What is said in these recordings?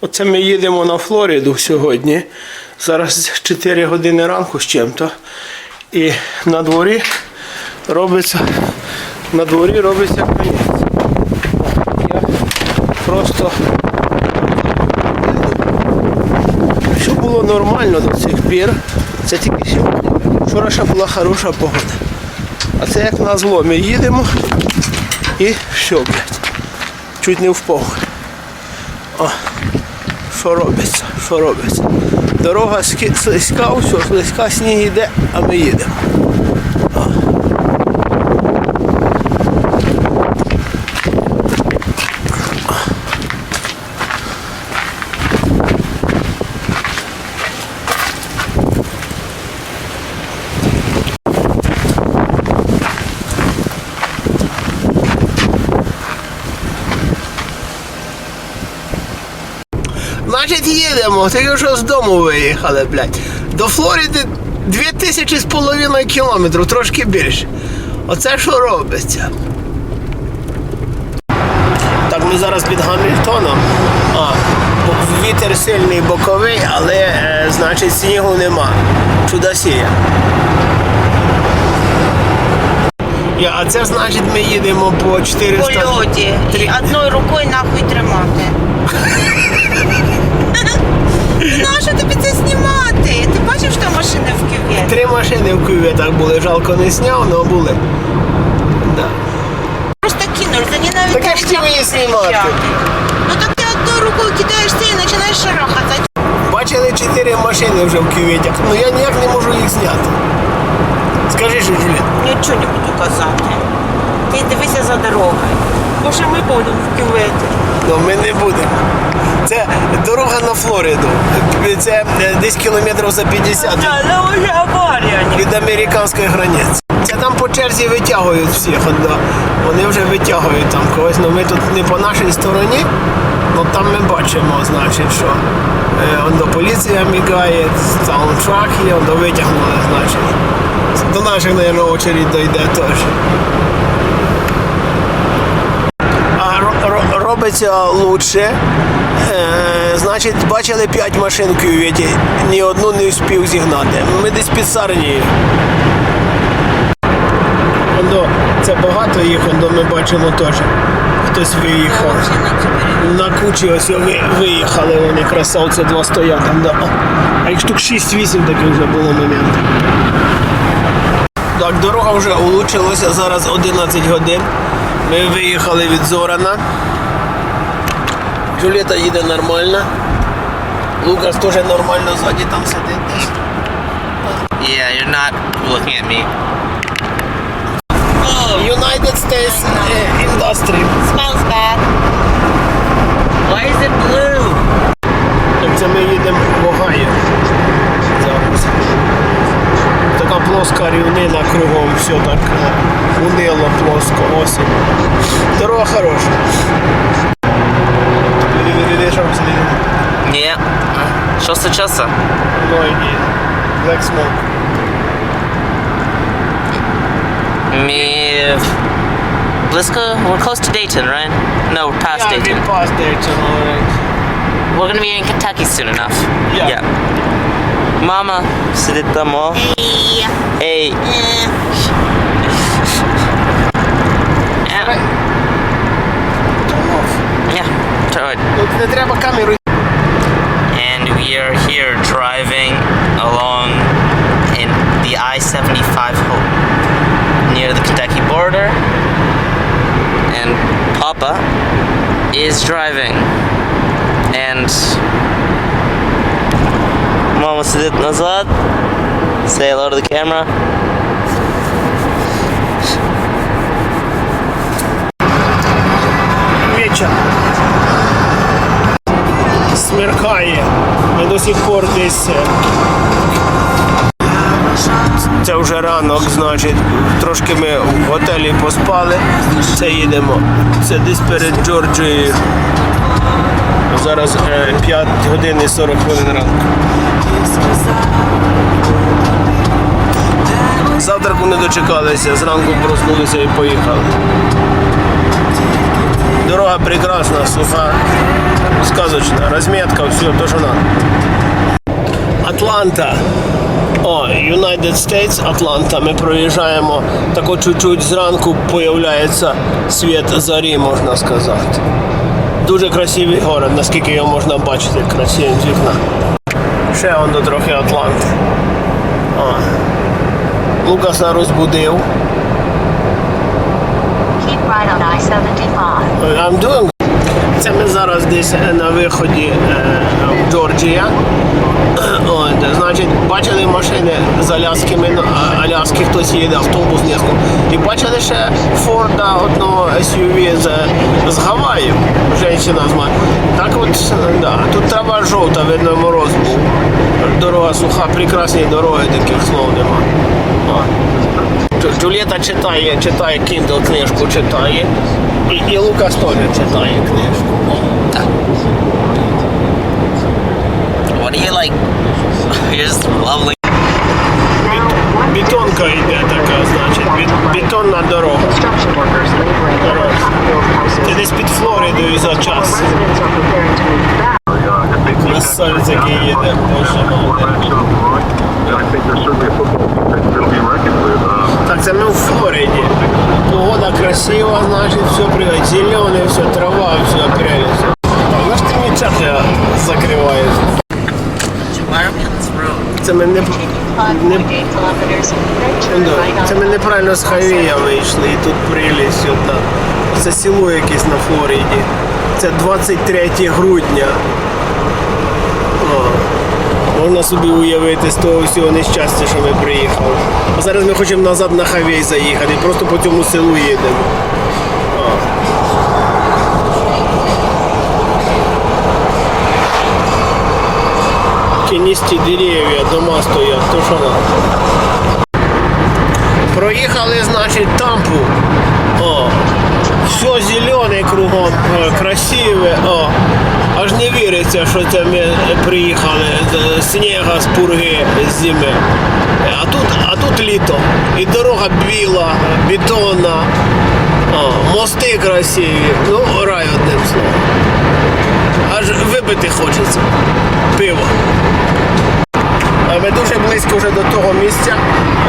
Оце ми їдемо на Флориду сьогодні. Зараз 4 години ранку з чим-то. І на дворі робиться, на дворі робиться конець. Я просто все було нормально до цих пір. Це тільки сьогодні. Вчора ще була хороша погода. А це як на зло. Ми їдемо і все, блядь. Чуть не впав. О, що робиться, що робиться. Дорога слизька, все, слизька, сніг йде, а ми їдемо. О. Значить, їдемо. Тільки що з дому виїхали, блядь. До Флориди 2000 з половиною кілометрів, трошки більше. Оце що робиться. Так, ми зараз під Гамільтоном. А, вітер сильний боковий, але е, значить снігу нема. Чудосія. Я, а це значить ми їдемо по 400... польоті. Три- І одною рукою нахуй тримати. Нащо тобі це знімати? Ти бачив, що машини в кювет? Три машини в кюветах були, жалко не зняв, але були. Да. Просто кинули, за навіть ж її знімати. Ну так ти одною рукою кидаєшся і починаєш шарахатися. Бачили чотири машини вже в кюветах, ну я ніяк не можу їх зняти. Скажи, що. Нічого не буду казати. Ти дивися за дорогою. Що ми будемо в кюветі. Ну ми не будемо. Це дорога на Флориду. Це е, десь кілометрів за 50 від- Але вже аварія. від американської границі. Це там по черзі витягують всіх. Вони вже витягують там когось. Ну ми тут не по нашій стороні, ну там ми бачимо, значить, що е, до поліція мігає, саундтрак є, до витягнули, значить. До наших, мабуть, очередь дойде теж. А ро- робиться лучше. Е, значить, бачили 5 машин в кюветі, ні одну не встиг зігнати. Ми десь під Сарнією. Це багато їх, ондо ми бачимо теж. Хтось виїхав. На кучі ось ви, виїхали вони, красавці, два стоять там. Да. А їх штук 6-8 таких вже було моментів. Так, дорога вже улучшилася, зараз 11 годин. Ми виїхали від Зорана. Джуліта їде нормально. Лукас теж нормально ззаді там сидить. Yeah, you're not looking at me. United States Industry. Smells bad. Why is it blue? Так це ми їдемо в Огайо. Зараз. Така плоска рівнина кругом, все так унило плоско, осінь. Дорога хороша. Yeah. Що случилося? No idea. Black smoke. Me... Bliska? We're close to Dayton, right? No, we're past Yeah, we Dayton. passed Dayton already. We're gonna be in Kentucky soon enough. Yeah. Mama, сидить там, о. Ей. Ей. Е. Yeah. Turn off. Yeah. Turn. Тут не треба камеру. And we are here driving along in the I-75 ho- near the Kentucky border. And Papa is driving. And Mama сидит назад. Say hello to the camera. Вечір. Смеркає. Ми до сих пор десь. е, Це вже ранок, значить, трошки ми в готелі поспали. Це їдемо. Це десь перед Джорджією. Зараз е, 5 годин і 40 хвилин ранку. Завтраку не дочекалися, зранку проснулися і поїхали. Дорога прекрасна, суха, сказочна, розмітка, все, то, що надо. Атланта. О, United States, Атланта. Ми проїжджаємо тако чуть-чуть зранку появляється світ зарі, можна сказати. Дуже красивий город, наскільки його можна бачити красивим з вікна. Ще он до трохи Атланти. Лукаса розбудив. Keep right on I-75. I'm doing. Це ми зараз десь на виході е, в Джорджія. От, значить, бачили машини з Аляскими, ну, Аляски, хтось їде, автобус несколько. І бачили ще Форда одного SUV з, з Гаваїв. Женщина з ма- Так от, е, да. Тут трава жовта, видно, мороз був. Дорога суха, прекрасні дороги, таких слов нема. О. Читає, читає Kindle книжку, читає. І, і Лукас теж читає книжку. What do you like? You're just lovely. Бетонка йде така, значить, бет- бетонна дорога. Half-built Ти десь під Флоридою за час. Красавець, який їде, боже мой. Погода красива, значить, все привет. Зелене, все, трава, все прелесть. На ж ти мені чат я road? Це ми не, 5.8 не right Це ми неправильно з Хавія вийшли, і тут прелість одна. Це село якесь на Флориді. Це 23 грудня. Можна собі уявити з того всього нещастя, що ми приїхали. А зараз ми хочемо назад на Хавій заїхати, просто по цьому селу їдемо. О. Тіністі дерев'я, дома стоять, то що надо. Проїхали, значить, тампу. Все зелене кругом, красиве. О. Аж не віриться, що це ми приїхали з снега, з пурги, з зими. А тут, а тут літо. І дорога біла, бетонна, о, мости красиві. Ну, рай одним словом. Аж випити хочеться. Пиво. Ми дуже близько вже до того місця.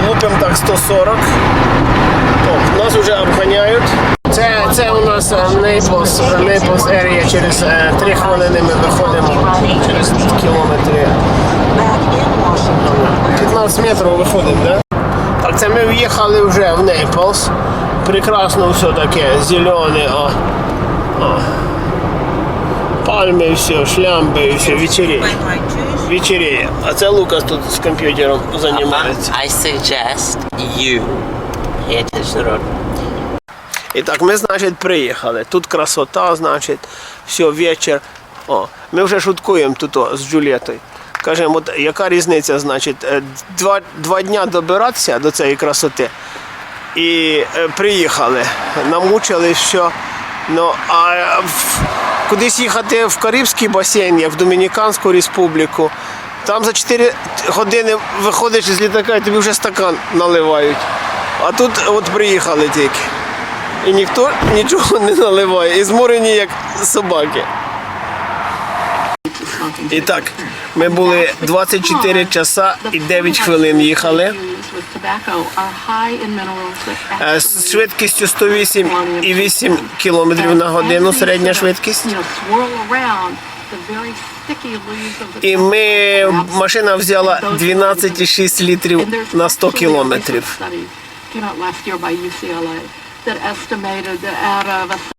Лупимо так 140. О, нас вже обганяють. Це, це у нас е, Нейплс, Нейплс Area. Через 3 хвилини ми виходимо через кілометри. back 15 метрів виходимо, да? Так, це ми в'їхали вже в Нейплс. Прекрасно все таке, зелене, о. о. Пальми, все, шлямби, все, вечеріє. Вечеріє. А це Лукас тут з комп'ютером займається. I suggest you the road. І так, ми, значить, приїхали. Тут красота, значить, все, вечір. О, ми вже шуткуємо тут о, з Джулієтою. Кажемо, от яка різниця, значить, е, два, два дня добиратися до цієї красоти. І е, приїхали. Намучили, що. Ну, а в- кудись їхати в Карибський басейн, як в Домініканську республіку. Там за 4 години виходиш із літака і тобі вже стакан наливають. А тут от приїхали тільки. І ніхто нічого не наливає. І зморені як собаки. І так, ми були 24 часа і 9 хвилин їхали. Е, З швидкістю 108,8 км на годину середня швидкість. І ми машина взяла 12,6 літрів на 100 кілометрів. that estimated that out of